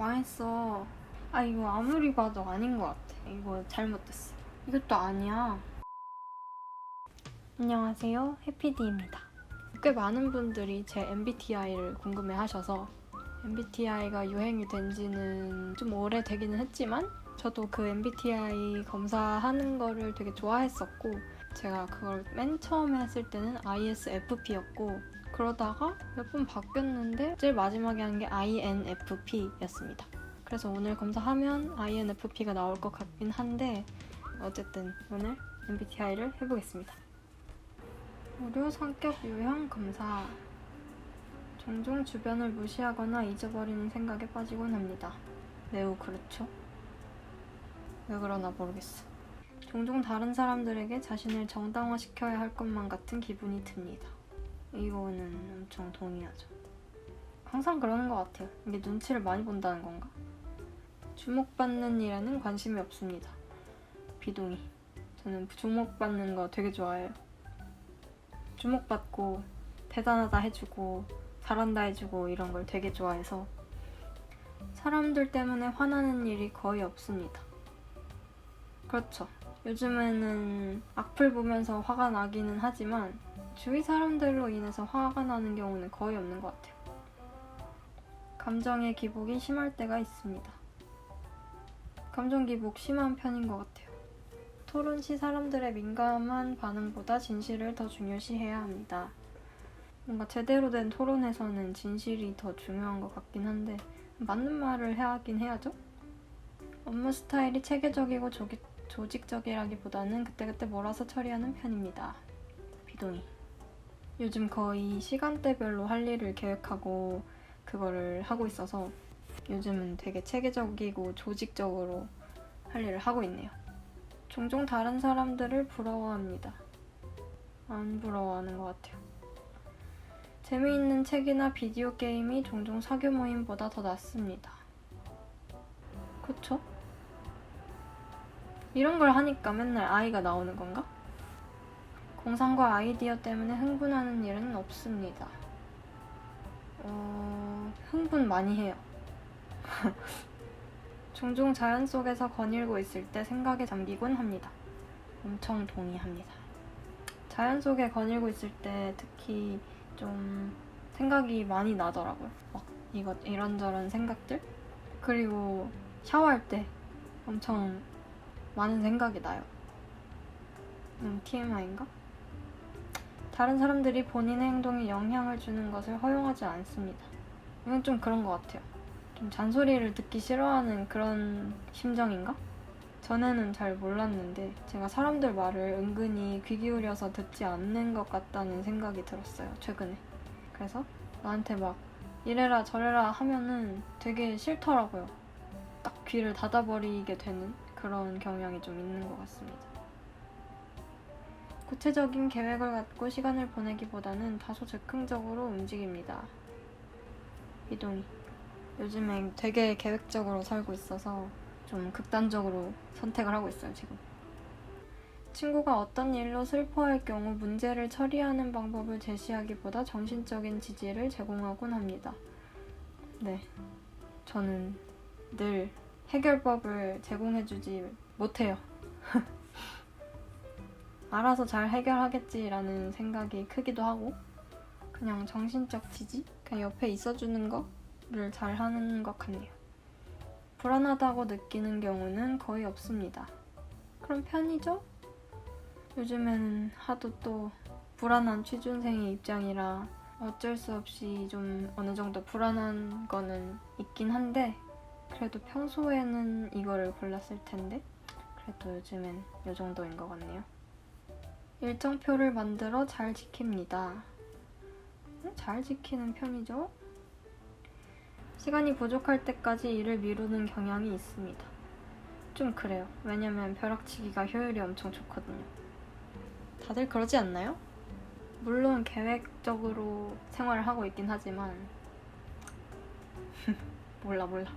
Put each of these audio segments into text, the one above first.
망했어. 아 이거 아무리 봐도 아닌 것 같아. 이거 잘못됐어. 이것도 아니야. 안녕하세요. 해피디입니다. 꽤 많은 분들이 제 MBTI를 궁금해 하셔서 MBTI가 유행이 된 지는 좀 오래 되기는 했지만 저도 그 MBTI 검사하는 거를 되게 좋아했었고 제가 그걸 맨 처음에 했을 때는 ISFP였고 그러다가 몇 번 바뀌었는데 제일 마지막에 한 게 INFP였습니다. 그래서 오늘 검사하면 INFP가 나올 것 같긴 한데 어쨌든 오늘 MBTI를 해보겠습니다. 무료 성격 유형 검사. 종종 주변을 무시하거나 잊어버리는 생각에 빠지곤 합니다. 매우 그렇죠. 왜 그러나 모르겠어. 종종 다른 사람들에게 자신을 정당화시켜야 할 것만 같은 기분이 듭니다. 이거는 엄청 동의하죠. 항상 그러는 것 같아요. 이게 눈치를 많이 본다는 건가? 주목받는 일에는 관심이 없습니다. 비동의. 저는 주목받는 거 되게 좋아해요. 주목받고 대단하다 해주고 잘한다 해주고 이런 걸 되게 좋아해서 사람들 때문에 화나는 일이 거의 없습니다. 그렇죠. 요즘에는 악플 보면서 화가 나기는 하지만 주위 사람들로 인해서 화가 나는 경우는 거의 없는 것 같아요. 감정의 기복이 심할 때가 있습니다. 감정 기복 심한 편인 것 같아요. 토론 시 사람들의 민감한 반응보다 진실을 더 중요시해야 합니다. 뭔가 제대로 된 토론에서는 진실이 더 중요한 것 같긴 한데 맞는 말을 해야긴 해야죠. 업무 스타일이 체계적이고 조기, 조직적이라기보다는 그때그때 몰아서 처리하는 편입니다. 비동의. 요즘 거의 시간대별로 할 일을 계획하고 그거를 하고 있어서 요즘은 되게 체계적이고 조직적으로 할 일을 하고 있네요. 종종 다른 사람들을 부러워합니다. 안 부러워하는 것 같아요. 재미있는 책이나 비디오 게임이 종종 사교 모임보다 더 낫습니다. 그쵸? 이런 걸 하니까 맨날 아이가 나오는 건가? 공상과 아이디어 때문에 흥분하는 일은 없습니다. 어, 흥분 많이 해요. 종종 자연 속에서 거닐고 있을 때 생각에 잠기곤 합니다. 엄청 동의합니다. 자연 속에 거닐고 있을 때 특히 좀 생각이 많이 나더라고요. 막 이것 이런저런 생각들 그리고 샤워할 때 엄청 많은 생각이 나요. 음, TMI인가? 다른 사람들이 본인의 행동에 영향을 주는 것을 허용하지 않습니다. 이건 좀 그런 것 같아요. 좀 잔소리를 듣기 싫어하는 그런 심정인가? 전에는 잘 몰랐는데 제가 사람들 말을 은근히 귀 기울여서 듣지 않는 것 같다는 생각이 들었어요, 최근에. 그래서 나한테 막 이래라 저래라 하면은 되게 싫더라고요. 딱 귀를 닫아버리게 되는 그런 경향이 좀 있는 것 같습니다. 구체적인 계획을 갖고 시간을 보내기보다는 다소 즉흥적으로 움직입니다. 이동이. 요즘에 되게 계획적으로 살고 있어서 좀 극단적으로 선택을 하고 있어요, 지금. 친구가 어떤 일로 슬퍼할 경우 문제를 처리하는 방법을 제시하기보다 정신적인 지지를 제공하곤 합니다. 네. 저는 늘 해결법을 제공해주지 못해요. 알아서 잘 해결하겠지라는 생각이 크기도 하고, 그냥 정신적 지지? 그냥 옆에 있어주는 거를 잘 하는 것 같네요. 불안하다고 느끼는 경우는 거의 없습니다. 그럼 편이죠? 요즘에는 하도 또 불안한 취준생의 입장이라 어쩔 수 없이 좀 어느 정도 불안한 거는 있긴 한데 그래도 평소에는 이거를 골랐을 텐데 그래도 요즘엔 이 정도인 것 같네요. 일정표를 만들어 잘 지킵니다. 음, 잘 지키는 편이죠? 시간이 부족할 때까지 일을 미루는 경향이 있습니다. 좀 그래요. 왜냐면 벼락치기가 효율이 엄청 좋거든요. 다들 그러지 않나요? 물론 계획적으로 생활을 하고 있긴 하지만 몰라 몰라.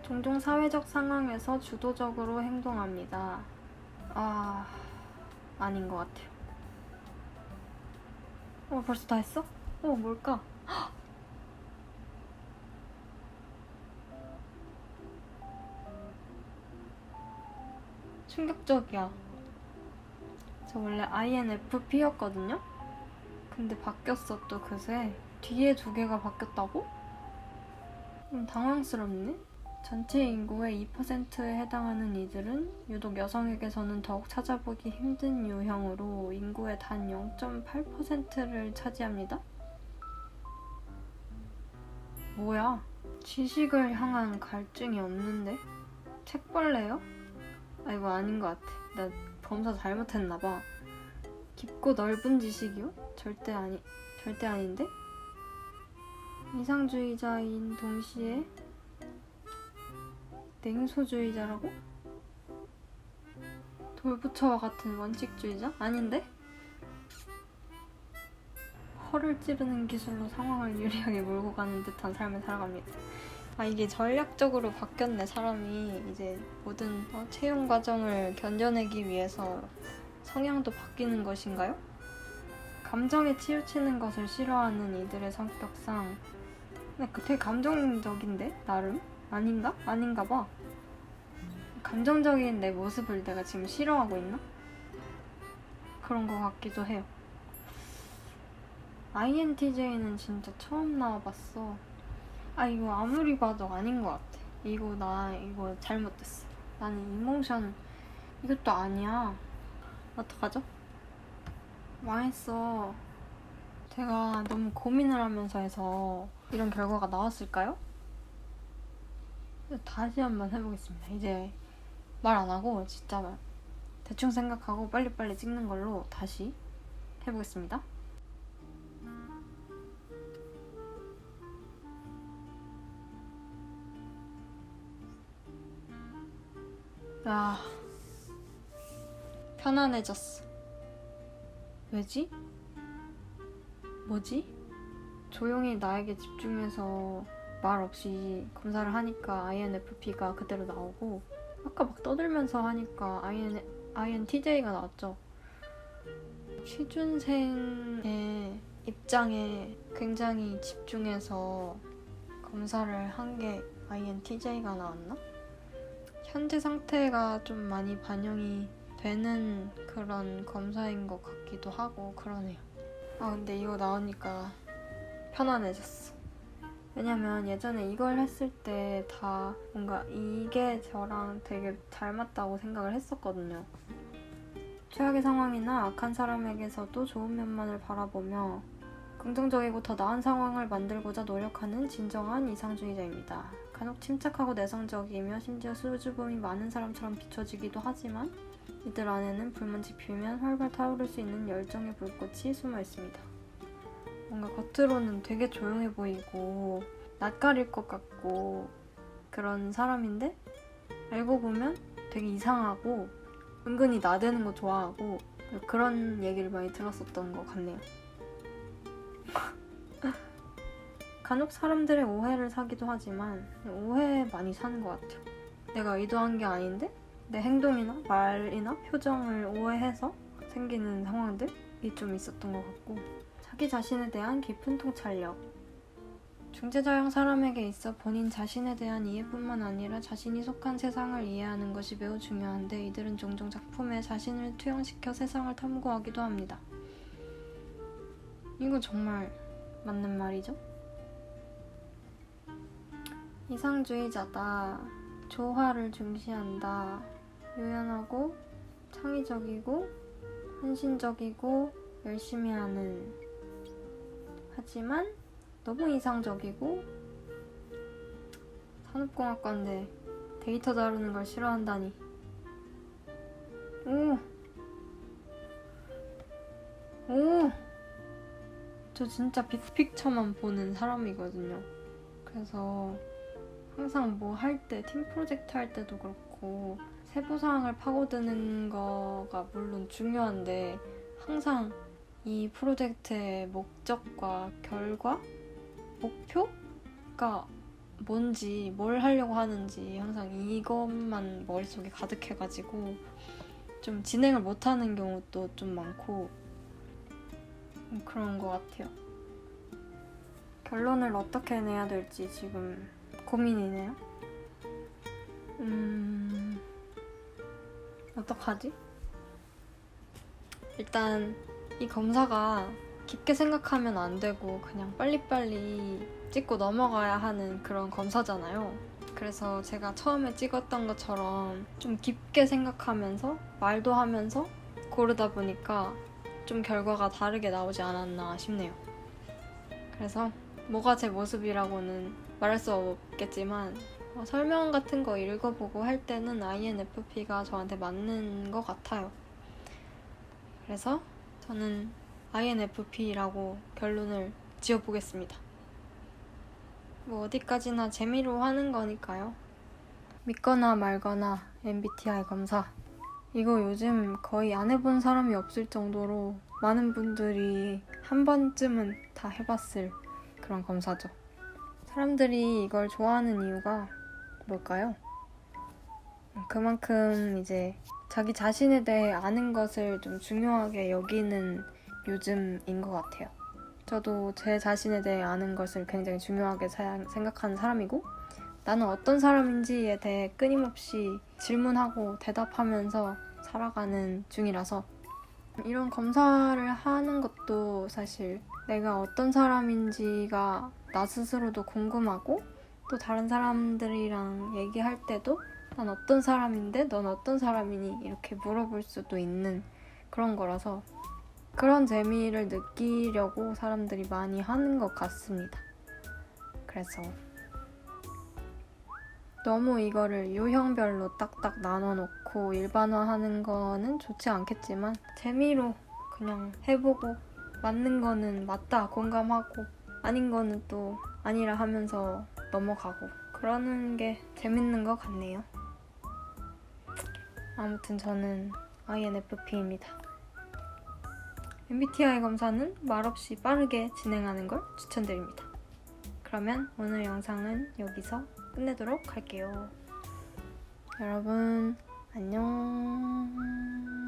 종종 사회적 상황에서 주도적으로 행동합니다. 아 아닌 것 같아요. 어, 벌써 다 했어? 어, 뭘까? 충격적이야. 저 원래 INFP였거든요? 근데 바뀌었어, 또 그새. 뒤에 두 개가 바뀌었다고? 좀 당황스럽네? 전체 인구의 2%에 해당하는 이들은 유독 여성에게서는 더욱 찾아보기 힘든 유형으로 인구의 단 0.8%를 차지합니다. 뭐야? 지식을 향한 갈증이 없는데? 책벌레요? 아 이거 아닌 것 같아. 나 검사 잘못했나봐. 깊고 넓은 지식이요? 절대 아니, 절대 아닌데? 이상주의자인 동시에 냉소주의자라고? 돌부처와 같은 원칙주의자? 아닌데? 허를 찌르는 기술로 상황을 유리하게 몰고 가는 듯한 삶을 살아갑니다. 아 이게 전략적으로 바뀌었네 사람이 이제 모든 어, 채용 과정을 견뎌내기 위해서 성향도 바뀌는 것인가요? 감정에 치우치는 것을 싫어하는 이들의 성격상 근데 그 되게 감정적인데 나름 아닌가? 아닌가 봐. 감정적인 내 모습을 내가 지금 싫어하고 있나? 그런 것 같기도 해요. INTJ는 진짜 처음 나와봤어. 아 이거 아무리 봐도 아닌 것 같아. 이거 나 이거 잘못됐어. 나는 이모션 이것도 아니야. 어떡하죠? 망했어. 제가 너무 고민을 하면서 해서 이런 결과가 나왔을까요? 다시 한번 해보겠습니다. 이제 말 안 하고 진짜 대충 생각하고 빨리빨리 찍는 걸로 다시 해보겠습니다. 아, 편안해졌어. 왜지? 뭐지? 조용히 나에게 집중해서 말 없이 검사를 하니까 INFP가 그대로 나오고 아까 막 떠들면서 하니까 IN, INTJ가 나왔죠. 취준생의 입장에 굉장히 집중해서 검사를 한 게 INTJ가 나왔나? 현재 상태가 좀 많이 반영이 되는 그런 검사인 것 같기도 하고 그러네요. 아 근데 이거 나오니까 편안해졌어. 왜냐면 예전에 이걸 했을 때 다 뭔가 이게 저랑 되게 잘 맞다고 생각을 했었거든요. 최악의 상황이나 악한 사람에게서도 좋은 면만을 바라보며 긍정적이고 더 나은 상황을 만들고자 노력하는 진정한 이상주의자입니다. 간혹 침착하고 내성적이며 심지어 수줍음이 많은 사람처럼 비춰지기도 하지만 이들 안에는 불만 지피면 활발 타오를 수 있는 열정의 불꽃이 숨어 있습니다. 뭔가 겉으로는 되게 조용해 보이고 낯가릴 것 같고 그런 사람인데 알고 보면 되게 이상하고 은근히 나대는 거 좋아하고 그런 얘기를 많이 들었었던 것 같네요. 간혹 사람들의 오해를 사기도 하지만 오해 많이 사는 것 같아요. 내가 의도한 게 아닌데 내 행동이나 말이나 표정을 오해해서 생기는 상황들이 좀 있었던 것 같고 자기 자신에 대한 깊은 통찰력 중재자형 사람에게 있어 본인 자신에 대한 이해뿐만 아니라 자신이 속한 세상을 이해하는 것이 매우 중요한데 이들은 종종 작품에 자신을 투영시켜 세상을 탐구하기도 합니다. 이거 정말 맞는 말이죠? 이상주의자다. 조화를 중시한다. 유연하고 창의적이고 헌신적이고 열심히 하는 하지만 너무 이상적이고 산업공학과인데 데이터 다루는 걸 싫어한다니 오! 오! 저 진짜 빅픽처만 보는 사람이거든요 그래서 항상 뭐 할 때, 팀 프로젝트 할 때도 그렇고 세부사항을 파고드는 거가 물론 중요한데 항상 이 프로젝트의 목적과 결과, 목표가 뭔지, 뭘 하려고 하는지 항상 이것만 머릿속에 가득해가지고 좀 진행을 못하는 경우도 좀 많고 그런 것 같아요. 결론을 어떻게 내야 될지 지금 고민이네요. 음, 어떡하지? 일단 이 검사가 깊게 생각하면 안 되고 그냥 빨리빨리 찍고 넘어가야 하는 그런 검사잖아요. 그래서 제가 처음에 찍었던 것처럼 좀 깊게 생각하면서 말도 하면서 고르다 보니까 좀 결과가 다르게 나오지 않았나 싶네요. 그래서 뭐가 제 모습이라고는 말할 수 없겠지만 어, 설명 같은 거 읽어보고 할 때는 INFP가 저한테 맞는 것 같아요. 그래서 저는 INFP라고 결론을 지어보겠습니다. 뭐 어디까지나 재미로 하는 거니까요. 믿거나 말거나 MBTI 검사. 이거 요즘 거의 안 해본 사람이 없을 정도로 많은 분들이 한 번쯤은 다 해봤을 그런 검사죠. 사람들이 이걸 좋아하는 이유가 뭘까요? 그만큼 이제 자기 자신에 대해 아는 것을 좀 중요하게 여기는 요즘인 것 같아요. 저도 제 자신에 대해 아는 것을 굉장히 중요하게 사- 생각하는 사람이고 나는 어떤 사람인지에 대해 끊임없이 질문하고 대답하면서 살아가는 중이라서 이런 검사를 하는 것도 사실 내가 어떤 사람인지가 나 스스로도 궁금하고 또 다른 사람들이랑 얘기할 때도 난 어떤 사람인데 넌 어떤 사람이니 이렇게 물어볼 수도 있는 그런 거라서 그런 재미를 느끼려고 사람들이 많이 하는 것 같습니다. 그래서 너무 이거를 유형별로 딱딱 나눠놓고 일반화하는 거는 좋지 않겠지만 재미로 그냥 해보고 맞는 거는 맞다 공감하고 아닌 거는 또 아니라 하면서 넘어가고 그러는 게 재밌는 것 같네요. 아무튼 저는 INFP입니다. MBTI 검사는 말없이 빠르게 진행하는 걸 추천드립니다. 그러면 오늘 영상은 여기서 끝내도록 할게요. 여러분, 안녕.